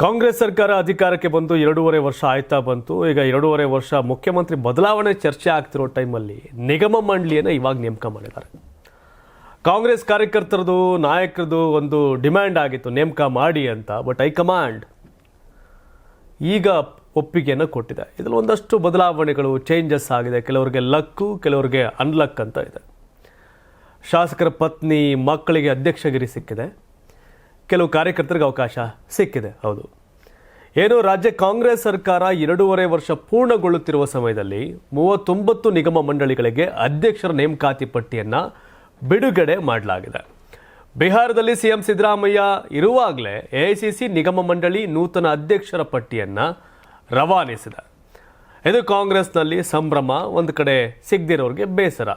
ಕಾಂಗ್ರೆಸ್ ಸರ್ಕಾರ ಅಧಿಕಾರಕ್ಕೆ ಬಂದು ಎರಡೂವರೆ ವರ್ಷ ಆಯ್ತಾ ಬಂತು. ಈಗ ಎರಡೂವರೆ ವರ್ಷ ಮುಖ್ಯಮಂತ್ರಿ ಬದಲಾವಣೆ ಚರ್ಚೆ ಆಗ್ತಿರೋ ಟೈಮಲ್ಲಿ ನಿಗಮ ಮಂಡಳಿಯನ್ನು ಇವಾಗ ನೇಮಕ ಮಾಡಿದ್ದಾರೆ. ಕಾಂಗ್ರೆಸ್ ಕಾರ್ಯಕರ್ತರದು, ನಾಯಕರದು ಒಂದು ಡಿಮ್ಯಾಂಡ್ ಆಗಿತ್ತು, ನೇಮಕ ಮಾಡಿ ಅಂತ, ಬಟ್ ಹೈಕಮಾಂಡ್ ಈಗ ಒಪ್ಪಿಗೆಯನ್ನು ಕೊಟ್ಟಿದೆ. ಇದರಲ್ಲಿ ಒಂದಷ್ಟು ಬದಲಾವಣೆಗಳು ಚೇಂಜಸ್ ಆಗಿದೆ. ಕೆಲವರಿಗೆ ಲಕ್ಕು, ಕೆಲವರಿಗೆ ಅನ್ಲಕ್ ಅಂತ ಇದೆ. ಶಾಸಕರ ಪತ್ನಿ, ಮಕ್ಕಳಿಗೆ ಅಧ್ಯಕ್ಷಗಿರಿ ಸಿಕ್ಕಿದೆ. ಕೆಲವು ಕಾರ್ಯಕರ್ತರಿಗೆ ಅವಕಾಶ ಸಿಕ್ಕಿದೆ, ಹೌದು. ಏನು, ರಾಜ್ಯ ಕಾಂಗ್ರೆಸ್ ಸರ್ಕಾರ ಎರಡೂವರೆ ವರ್ಷ ಪೂರ್ಣಗೊಳ್ಳುತ್ತಿರುವ ಸಮಯದಲ್ಲಿ ಮೂವತ್ತೊಂಬತ್ತು ನಿಗಮ ಮಂಡಳಿಗಳಿಗೆ ಅಧ್ಯಕ್ಷರ ನೇಮಕಾತಿ ಪಟ್ಟಿಯನ್ನು ಬಿಡುಗಡೆ ಮಾಡಲಾಗಿದೆ. ಬಿಹಾರದಲ್ಲಿ ಸಿಎಂ ಸಿದ್ದರಾಮಯ್ಯ ಇರುವಾಗಲೇ ಎಐಸಿಸಿ ನಿಗಮ ಮಂಡಳಿ ನೂತನ ಅಧ್ಯಕ್ಷರ ಪಟ್ಟಿಯನ್ನು ರವಾನಿಸಿದೆ. ಇದು ಕಾಂಗ್ರೆಸ್ನಲ್ಲಿ ಸಂಭ್ರಮ, ಒಂದು ಕಡೆ ಸಿಗದಿರೋರಿಗೆ ಬೇಸರ.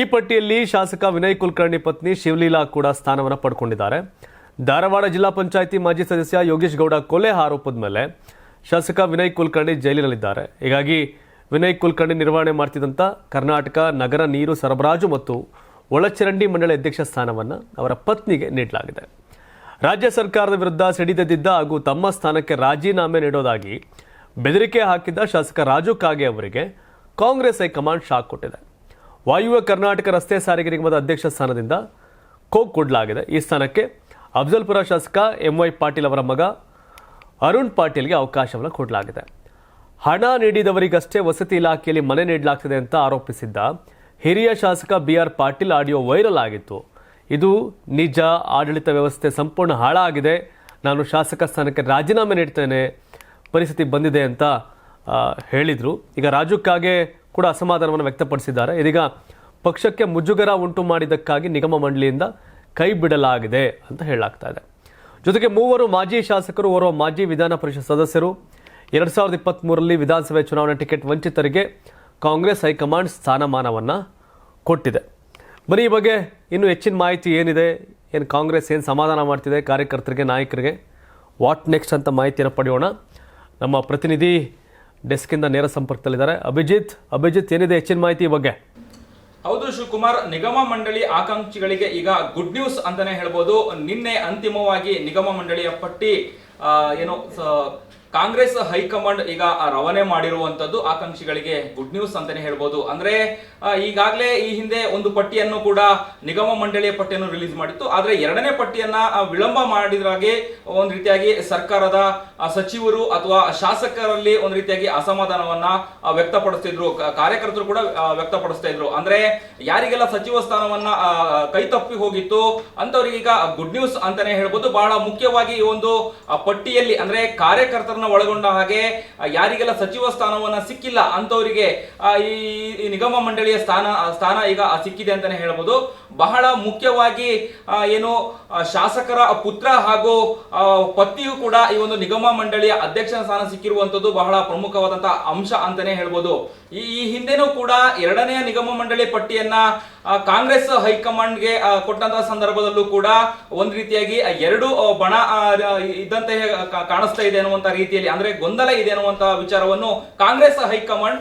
ಈ ಪಟ್ಟಿಯಲ್ಲಿ ಶಾಸಕ ವಿನಯ್ ಕುಲಕರ್ಣಿ ಪತ್ನಿ ಶಿವಲೀಲಾ ಕೂಡ ಸ್ಥಾನವನ್ನು ಪಡ್ಕೊಂಡಿದ್ದಾರೆ. ಧಾರವಾಡ ಜಿಲ್ಲಾ ಪಂಚಾಯಿತಿ ಮಾಜಿ ಸದಸ್ಯ ಯೋಗೇಶ್ ಗೌಡ ಕೊಲೆ ಆರೋಪದ ಮೇಲೆ ಶಾಸಕ ವಿನಯ್ ಕುಲಕರ್ಣಿ ಜೈಲಿನಲ್ಲಿದ್ದಾರೆ. ಹೀಗಾಗಿ ವಿನಯ್ ಕುಲಕರ್ಣಿ ನಿರ್ವಹಣೆ ಮಾಡ್ತಿದ್ದಂಥ ಕರ್ನಾಟಕ ನಗರ ನೀರು ಸರಬರಾಜು ಮತ್ತು ಒಳಚರಂಡಿ ಮಂಡಳಿ ಅಧ್ಯಕ್ಷ ಸ್ಥಾನವನ್ನು ಅವರ ಪತ್ನಿಗೆ ನೀಡಲಾಗಿದೆ. ರಾಜ್ಯ ಸರ್ಕಾರದ ವಿರುದ್ಧ ಸಿಡಿದೆದ್ದಿದ್ದ ಹಾಗೂ ತಮ್ಮ ಸ್ಥಾನಕ್ಕೆ ರಾಜೀನಾಮೆ ನೀಡೋದಾಗಿ ಬೆದರಿಕೆ ಹಾಕಿದ್ದ ಶಾಸಕ ರಾಜು ಕಾಗೆ ಅವರಿಗೆ ಕಾಂಗ್ರೆಸ್ ಹೈಕಮಾಂಡ್ ಶಾಕ್ ಕೊಟ್ಟಿದೆ. ವಾಯುವ್ಯ ಕರ್ನಾಟಕ ರಸ್ತೆ ಸಾರಿಗೆ ನಿಗಮದ ಅಧ್ಯಕ್ಷ ಸ್ಥಾನದಿಂದ ಕೋಕ್ ಕೊಡಲಾಗಿದೆ. ಈ ಸ್ಥಾನಕ್ಕೆ ಅಫ್ಜಲ್ಪುರ ಶಾಸಕ ಎಂ ವೈ ಪಾಟೀಲ್ ಅವರ ಮಗ ಅರುಣ್ ಪಾಟೀಲ್ಗೆ ಅವಕಾಶವನ್ನು ಕೊಡಲಾಗಿದೆ. ಹಣ ನೀಡಿದವರಿಗಷ್ಟೇ ವಸತಿ ಇಲಾಖೆಯಲ್ಲಿ ಮನೆ ನೀಡಲಾಗ್ತದೆ ಅಂತ ಆರೋಪಿಸಿದ್ದ ಹಿರಿಯ ಶಾಸಕ B R Patil audio viral ಆಗಿತ್ತು. ಇದು ನಿಜ, ಆಡಳಿತ ವ್ಯವಸ್ಥೆ ಸಂಪೂರ್ಣ ಹಾಳಾಗಿದೆ. ನಾನು ಶಾಸಕ ಸ್ಥಾನಕ್ಕೆ ರಾಜೀನಾಮೆ ನೀಡ್ತೇನೆ, ಪರಿಸ್ಥಿತಿ ಬಂದಿದೆ ಅಂತ ಹೇಳಿದರು. ಈಗ ರಾಜುಕ್ಕಾಗೆ ಕೂಡ ಅಸಮಾಧಾನವನ್ನು ವ್ಯಕ್ತಪಡಿಸಿದ್ದಾರೆ. ಇದೀಗ ಪಕ್ಷಕ್ಕೆ ಮುಜುಗರ ಉಂಟು ಮಾಡಿದ್ದಕ್ಕಾಗಿ ನಿಗಮ ಮಂಡಳಿಯಿಂದ ಕೈ ಬಿಡಲಾಗಿದೆ ಅಂತ ಹೇಳಲಾಗ್ತಾ ಇದೆ. ಜೊತೆಗೆ ಮೂವರು ಮಾಜಿ ಶಾಸಕರು, ಓರ್ವ ಮಾಜಿ ವಿಧಾನ ಪರಿಷತ್ ಸದಸ್ಯರು, ಎರಡು ಸಾವಿರದ ಇಪ್ಪತ್ತ್ಮೂರರಲ್ಲಿ ವಿಧಾನಸಭೆ ಚುನಾವಣಾ ಟಿಕೆಟ್ ವಂಚಿತರಿಗೆ ಕಾಂಗ್ರೆಸ್ ಹೈಕಮಾಂಡ್ ಸ್ಥಾನಮಾನವನ್ನು ಕೊಟ್ಟಿದೆ. ಬರೀ ಈ ಬಗ್ಗೆ ಇನ್ನೂ ಹೆಚ್ಚಿನ ಮಾಹಿತಿ ಏನಿದೆ? ಏನು ಕಾಂಗ್ರೆಸ್ ಏನು ಸಮಾಧಾನ ಮಾಡ್ತಿದೆ? ಕಾರ್ಯಕರ್ತರಿಗೆ, ನಾಯಕರಿಗೆ ವಾಟ್ ನೆಕ್ಸ್ಟ್ ಅಂತ ಮಾಹಿತಿಯನ್ನು ಪಡೆಯೋಣ. ನಮ್ಮ ಪ್ರತಿನಿಧಿ ಡೆಸ್ಕಿಂದ ನೇರ ಸಂಪರ್ಕದಲ್ಲಿದ್ದಾರೆ. ಅಭಿಜಿತ್ ಅಭಿಜಿತ್, ಏನಿದೆ ಹೆಚ್ಚಿನ ಮಾಹಿತಿ ಈ ಬಗ್ಗೆ? ಹೌದು, ಶಿವಕುಮಾರ್, ನಿಗಮ ಮಂಡಳಿ ಆಕಾಂಕ್ಷಿಗಳಿಗೆ ಈಗ ಗುಡ್ ನ್ಯೂಸ್ ಅಂತಾನೆ ಹೇಳ್ಬೋದು. ನಿನ್ನೆ ಅಂತಿಮವಾಗಿ ನಿಗಮ ಮಂಡಳಿಯ ಪಟ್ಟಿ ಏನು ಕಾಂಗ್ರೆಸ್ ಹೈಕಮಾಂಡ್ ಈಗ ರವಾನೆ ಮಾಡಿರುವಂತದ್ದು ಆಕಾಂಕ್ಷಿಗಳಿಗೆ ಗುಡ್ ನ್ಯೂಸ್ ಅಂತಾನೆ ಹೇಳ್ಬೋದು. ಅಂದ್ರೆ ಈಗಾಗಲೇ ಈ ಹಿಂದೆ ಒಂದು ಪಟ್ಟಿಯನ್ನು ಕೂಡ ನಿಗಮ ಮಂಡಳಿಯ ಪಟ್ಟಿಯನ್ನು ರಿಲೀಸ್ ಮಾಡಿತ್ತು. ಆದ್ರೆ ಎರಡನೇ ಪಟ್ಟಿಯನ್ನ ವಿಳಂಬ ಮಾಡಿದ್ರಾಗೆ ಒಂದ್ ರೀತಿಯಾಗಿ ಸರ್ಕಾರದ ಸಚಿವರು ಅಥವಾ ಶಾಸಕರಲ್ಲಿ ಒಂದ್ ರೀತಿಯಾಗಿ ಅಸಮಾಧಾನವನ್ನ ವ್ಯಕ್ತಪಡಿಸ್ತಿದ್ರು. ಕಾರ್ಯಕರ್ತರು ಕೂಡ ವ್ಯಕ್ತಪಡಿಸ್ತಾ ಇದ್ರು ಅಂದ್ರೆ ಯಾರಿಗೆಲ್ಲ ಸಚಿವ ಸ್ಥಾನವನ್ನ ಕೈ ತಪ್ಪಿ ಹೋಗಿತ್ತು ಅಂತವರಿಗೆ ಈಗ ಗುಡ್ ನ್ಯೂಸ್ ಅಂತಾನೆ ಹೇಳ್ಬೋದು. ಬಹಳ ಮುಖ್ಯವಾಗಿ ಈ ಒಂದು ಪಟ್ಟಿಯಲ್ಲಿ ಅಂದ್ರೆ ಒಳಗೊಂಡ ಹಾಗೆ ಯಾರಿಗೆಲ್ಲ ಸಚಿವ ಸ್ಥಾನವನ್ನ ಸಿಕ್ಕಿಲ್ಲ ಅಂತವರಿಗೆ ಈ ನಿಗಮ ಮಂಡಳಿಯ ಸ್ಥಾನ ಸ್ಥಾನ ಈಗ ಸಿಕ್ಕಿದೆ ಅಂತಾನೆ ಹೇಳಬಹುದು ಬಹಳ ಮುಖ್ಯವಾಗಿ ಏನು ಶಾಸಕರ ಪುತ್ರ ಹಾಗೂ ಪತ್ನಿಯು ಕೂಡ ಈ ಒಂದು ನಿಗಮ ಮಂಡಳಿಯ ಅಧ್ಯಕ್ಷನ ಸ್ಥಾನ ಸಿಕ್ಕಿರುವಂತದ್ದು ಬಹಳ ಪ್ರಮುಖವಾದಂತಹ ಅಂಶ ಅಂತಾನೆ ಹೇಳ್ಬೋದು. ಈ ಹಿಂದೆನೂ ಕೂಡ ಎರಡನೆಯ ನಿಗಮ ಮಂಡಳಿ ಪಟ್ಟಿಯನ್ನ ಕಾಂಗ್ರೆಸ್ ಹೈಕಮಾಂಡ್ಗೆ ಗೆ ಕೊಟ್ಟಂತಹ ಸಂದರ್ಭದಲ್ಲೂ ಕೂಡ ಒಂದ್ ರೀತಿಯಾಗಿ ಎರಡು ಬಣ ಇದ್ದಂತೆ ಕಾಣಿಸ್ತಾ ಇದೆ ಅನ್ನುವಂತ ರೀತಿಯಲ್ಲಿ ಅಂದ್ರೆ ಗೊಂದಲ ಇದೆ ಅನ್ನುವಂತಹ ವಿಚಾರವನ್ನು ಕಾಂಗ್ರೆಸ್ ಹೈಕಮಾಂಡ್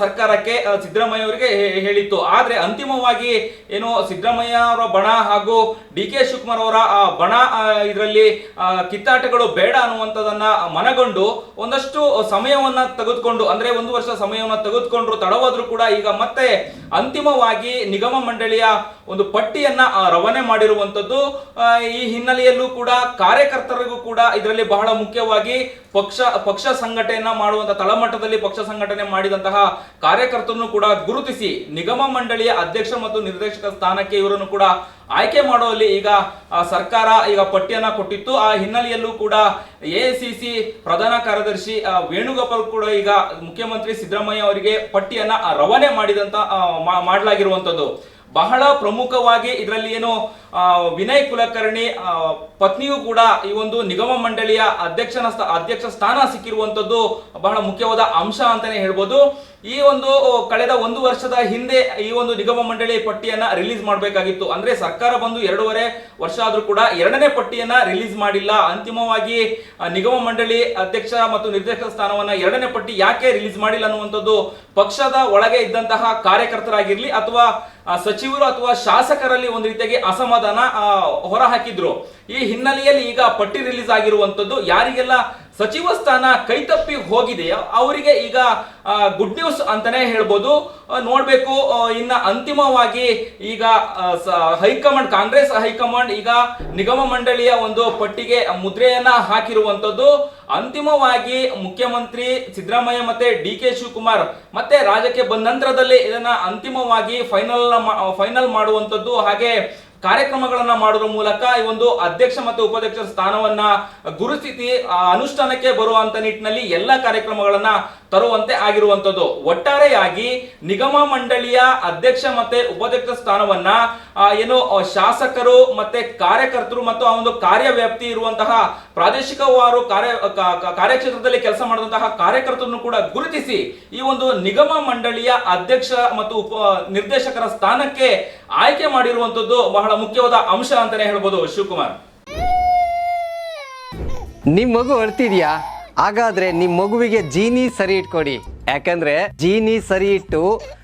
ಸರ್ಕಾರಕ್ಕೆ ಸಿದ್ದರಾಮಯ್ಯ ಅವರಿಗೆ ಹೇಳಿತ್ತು. ಆದರೆ ಅಂತಿಮವಾಗಿ ಏನು ಸಿದ್ದರಾಮಯ್ಯ ಅವರ ಬಣ ಹಾಗೂ ಡಿ ಕೆ ಶಿವಕುಮಾರ್ ಅವರ ಬಣ ಇದರಲ್ಲಿ ಕಿತ್ತಾಟಗಳು ಬೇಡ ಅನ್ನುವಂಥದ್ದನ್ನ ಮನಗೊಂಡು ಒಂದಷ್ಟು ಸಮಯವನ್ನ ತೆಗೆದುಕೊಂಡು, ಅಂದ್ರೆ ಒಂದು ವರ್ಷ ಸಮಯವನ್ನ ತೆಗೆದುಕೊಂಡ್ರು ತಡವಾದರೂ ಕೂಡ ಈಗ ಮತ್ತೆ ಅಂತಿಮವಾಗಿ ನಿಗಮ ಮಂಡಳಿಯ ಒಂದು ಪಟ್ಟಿಯನ್ನ ರವಾನೆ ಮಾಡಿರುವಂತದ್ದು ಈ ಹಿನ್ನೆಲೆಯಲ್ಲೂ ಕೂಡ ಕಾರ್ಯಕರ್ತರಿಗೂ ಕೂಡ ಇದರಲ್ಲಿ ಬಹಳ ಮುಖ್ಯವಾಗಿ ಪಕ್ಷ ಪಕ್ಷ ಸಂಘಟನೆಯನ್ನ ಮಾಡುವಂತ ತಳಮಟ್ಟದಲ್ಲಿ ಪಕ್ಷ ಸಂಘಟನೆ ಮಾಡಿದಂತಹ ಕಾರ್ಯಕರ್ತರನ್ನು ಕೂಡ ಗುರುತಿಸಿ ನಿಗಮ ಮಂಡಳಿಯ ಅಧ್ಯಕ್ಷ ಮತ್ತು ನಿರ್ದೇಶಕ ಸ್ಥಾನಕ್ಕೆ ಇವರನ್ನು ಕೂಡ ಆಯ್ಕೆ ಮಾಡುವಲ್ಲಿ ಈಗ ಸರ್ಕಾರ ಈಗ ಪಟ್ಟಿಯನ್ನ ಕೊಟ್ಟಿತ್ತು. ಆ ಹಿನ್ನೆಲೆಯಲ್ಲೂ ಕೂಡ ಎಐಸಿಸಿ ಪ್ರಧಾನ ಕಾರ್ಯದರ್ಶಿ ವೇಣುಗೋಪಾಲ್ ಕೂಡ ಈಗ ಮುಖ್ಯಮಂತ್ರಿ ಸಿದ್ದರಾಮಯ್ಯ ಅವರಿಗೆ ಪಟ್ಟಿಯನ್ನ ರವಾನೆ ಮಾಡಿದಂತ ಮಾಡಲಾಗಿರುವಂತದ್ದು. ಬಹಳ ಪ್ರಮುಖವಾಗಿ ಇದರಲ್ಲಿ ಏನು ವಿನಯ್ ಕುಲಕರ್ಣಿ ಪತ್ನಿಯೂ ಕೂಡ ಈ ಒಂದು ನಿಗಮ ಮಂಡಳಿಯ ಅಧ್ಯಕ್ಷನ ಅಧ್ಯಕ್ಷ ಸ್ಥಾನ ಸಿಕ್ಕಿರುವಂತದ್ದು ಬಹಳ ಮುಖ್ಯವಾದ ಅಂಶ ಅಂತಾನೆ ಹೇಳ್ಬೋದು. ಈ ಒಂದು ಕಳೆದ ಒಂದು ವರ್ಷದ ಹಿಂದೆ ಈ ಒಂದು ನಿಗಮ ಮಂಡಳಿ ಪಟ್ಟಿಯನ್ನ ರಿಲೀಸ್ ಮಾಡಬೇಕಾಗಿತ್ತು. ಅಂದ್ರೆ ಸರ್ಕಾರ ಬಂದು ಎರಡೂವರೆ ವರ್ಷ ಆದ್ರೂ ಕೂಡ ಎರಡನೇ ಪಟ್ಟಿಯನ್ನ ರಿಲೀಸ್ ಮಾಡಿಲ್ಲ. ಅಂತಿಮವಾಗಿ ನಿಗಮ ಮಂಡಳಿ ಅಧ್ಯಕ್ಷ ಮತ್ತು ನಿರ್ದೇಶಕ ಸ್ಥಾನವನ್ನ ಎರಡನೇ ಪಟ್ಟಿ ಯಾಕೆ ರಿಲೀಸ್ ಮಾಡಿಲ್ಲ ಅನ್ನುವಂಥದ್ದು ಪಕ್ಷದ ಒಳಗೆ ಇದ್ದಂತಹ ಕಾರ್ಯಕರ್ತರಾಗಿರ್ಲಿ ಅಥವಾ ಸಚಿವರು ಅಥವಾ ಶಾಸಕರಲ್ಲಿ ಒಂದು ರೀತಿಯಾಗಿ ಅಸಮಾಧಾನ ಆ, ಹೊರಹಾಕಿದ್ರು. ಈ ಹಿನ್ನೆಲೆಯಲ್ಲಿ ಈಗ ಪಟ್ಟಿ ರಿಲೀಸ್ ಆಗಿರುವಂತದ್ದು ಯಾರಿಗೆಲ್ಲ ಸಚಿವ ಸ್ಥಾನ ಕೈತಪ್ಪಿ ಹೋಗಿದೆಯೋ ಅವರಿಗೆ ಈಗ ಗುಡ್ ನ್ಯೂಸ್ ಅಂತಾನೆ ಹೇಳ್ಬೋದು. ನೋಡಬೇಕು ಇನ್ನ ಅಂತಿಮವಾಗಿ ಈಗ ಹೈಕಮಾಂಡ್ ಕಾಂಗ್ರೆಸ್ ಹೈಕಮಾಂಡ್ ಈಗ ನಿಗಮ ಮಂಡಳಿಯ ಒಂದು ಪಟ್ಟಿಗೆ ಮುದ್ರೆಯನ್ನ ಹಾಕಿರುವಂತದ್ದು ಅಂತಿಮವಾಗಿ ಮುಖ್ಯಮಂತ್ರಿ ಸಿದ್ದರಾಮಯ್ಯ ಮತ್ತೆ ಡಿ ಕೆ ಶಿವಕುಮಾರ್ ಮತ್ತೆ ರಾಜ್ಯಕ್ಕೆ ಬಂದ ನಂತರದಲ್ಲಿ ಇದನ್ನ ಅಂತಿಮವಾಗಿ ಫೈನಲ್ ಫೈನಲ್ ಮಾಡುವಂತದ್ದು ಹಾಗೆ ಕಾರ್ಯಕ್ರಮಗಳನ್ನ ಮಾಡುವ ಮೂಲಕ ಈ ಒಂದು ಅಧ್ಯಕ್ಷ ಮತ್ತು ಉಪಾಧ್ಯಕ್ಷ ಸ್ಥಾನವನ್ನ ಗುರುತಿಸಿ ಅನುಷ್ಠಾನಕ್ಕೆ ಬರುವಂತ ನಿಟ್ಟಿನಲ್ಲಿ ಎಲ್ಲ ಕಾರ್ಯಕ್ರಮಗಳನ್ನ ತರುವಂತೆ ಆಗಿರುವಂತದ್ದು ಒಟ್ಟಾರೆಯಾಗಿ ನಿಗಮ ಮಂಡಳಿಯ ಅಧ್ಯಕ್ಷ ಮತ್ತೆ ಉಪಾಧ್ಯಕ್ಷ ಸ್ಥಾನವನ್ನ ಏನು ಶಾಸಕರು ಮತ್ತೆ ಕಾರ್ಯಕರ್ತರು ಮತ್ತು ಆ ಒಂದು ಕಾರ್ಯವ್ಯಾಪ್ತಿ ಇರುವಂತಹ ಪ್ರಾದೇಶಿಕವಾರು ಕಾರ್ಯ ಕಾರ್ಯಕ್ಷೇತ್ರದಲ್ಲಿ ಕೆಲಸ ಮಾಡುವಂತಹ ಕಾರ್ಯಕರ್ತರನ್ನು ಕೂಡ ಗುರುತಿಸಿ ಈ ಒಂದು ನಿಗಮ ಮಂಡಳಿಯ ಅಧ್ಯಕ್ಷ ಮತ್ತು ಉಪ ನಿರ್ದೇಶಕರ ಸ್ಥಾನಕ್ಕೆ ಆಯ್ಕೆ ಮಾಡಿರುವಂತದ್ದು ಬಹಳ ಮುಖ್ಯವಾದ ಅಂಶ ಅಂತಾನೆ ಹೇಳ್ಬೋದು ಶಿವಕುಮಾರ್. ನಿಮ್ ಮಗು ಅಳ್ತಿದ್ಯಾ? ಹಾಗಾದ್ರೆ ನಿಮ್ ಮಗುವಿಗೆ ಜೀನಿ ಸರಿ ಇಟ್ಕೊಡಿ. ಯಾಕಂದ್ರೆ ಜೀನಿ ಸರಿ ಇಟ್ಟು